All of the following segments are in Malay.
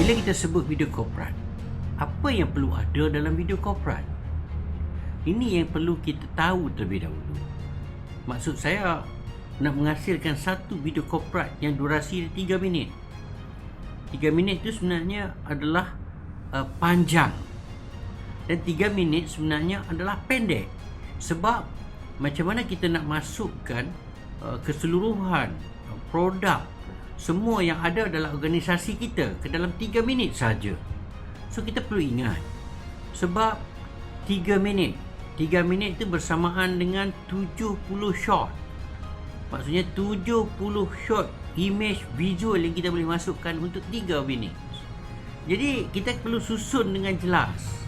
Bila kita sebut video korporat, apa yang perlu ada dalam video korporat? Ini yang perlu kita tahu terlebih dahulu. Maksud saya nak menghasilkan satu video korporat yang durasi 3 minit. 3 minit itu sebenarnya adalah uh, panjang. Dan 3 minit sebenarnya adalah pendek. Sebab macam mana kita nak masukkan uh, keseluruhan uh, produk semua yang ada dalam organisasi kita ke dalam 3 minit saja. So kita perlu ingat sebab 3 minit 3 minit itu bersamaan dengan 70 shot. Maksudnya 70 shot image visual yang kita boleh masukkan untuk 3 minit. Jadi kita perlu susun dengan jelas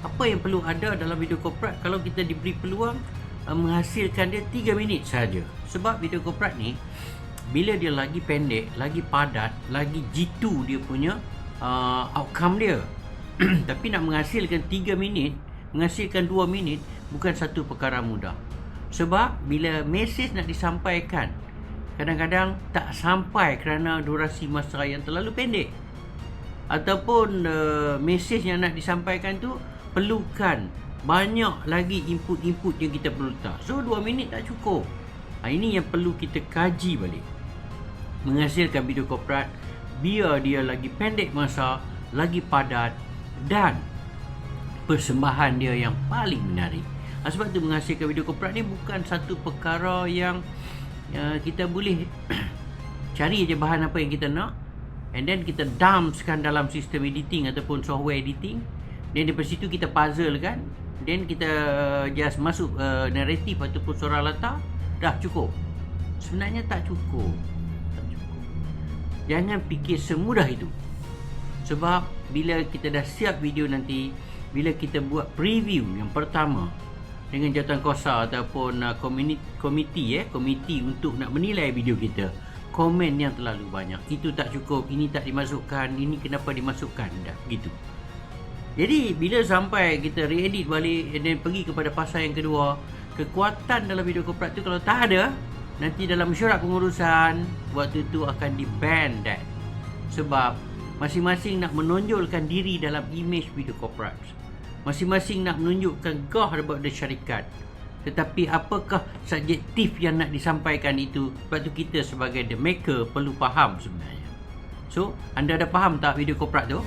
apa yang perlu ada dalam video korporat kalau kita diberi peluang uh, menghasilkan dia 3 minit saja. Sebab video korporat ni bila dia lagi pendek, lagi padat, lagi jitu dia punya uh, outcome dia. Tapi nak menghasilkan 3 minit, menghasilkan 2 minit bukan satu perkara mudah. Sebab bila mesej nak disampaikan, kadang-kadang tak sampai kerana durasi masa yang terlalu pendek. Ataupun uh, mesej yang nak disampaikan tu perlukan banyak lagi input-input yang kita perlu letak. So 2 minit tak cukup. Ha, ini yang perlu kita kaji balik. Menghasilkan video korporat biar dia lagi pendek masa, lagi padat dan persembahan dia yang paling menarik. Ha, sebab tu menghasilkan video korporat ni bukan satu perkara yang uh, kita boleh cari je bahan apa yang kita nak and then kita dumpskan dalam sistem editing ataupun software editing. Dan daripada situ kita puzzle kan then kita uh, just masuk uh, naratif ataupun suara latar. Dah cukup. Sebenarnya tak cukup jangan fikir semudah itu. Sebab bila kita dah siap video nanti bila kita buat preview yang pertama dengan jawatan kuasa ataupun uh, komiti, komiti eh komiti untuk nak menilai video kita komen yang terlalu banyak. Itu tak cukup ini tak dimasukkan ini kenapa dimasukkan? Dah begitu jadi bila sampai kita re-edit balik dan pergi kepada pasal yang kedua kekuatan dalam video korporat tu kalau tak ada nanti dalam mesyuarat pengurusan waktu tu akan di ban that. Sebab masing-masing nak menonjolkan diri dalam image video korporat masing-masing nak menunjukkan gah daripada syarikat. Tetapi apakah subjektif yang nak disampaikan itu? Sebab tu kita sebagai the maker perlu faham sebenarnya. So anda ada faham tak video korporat tu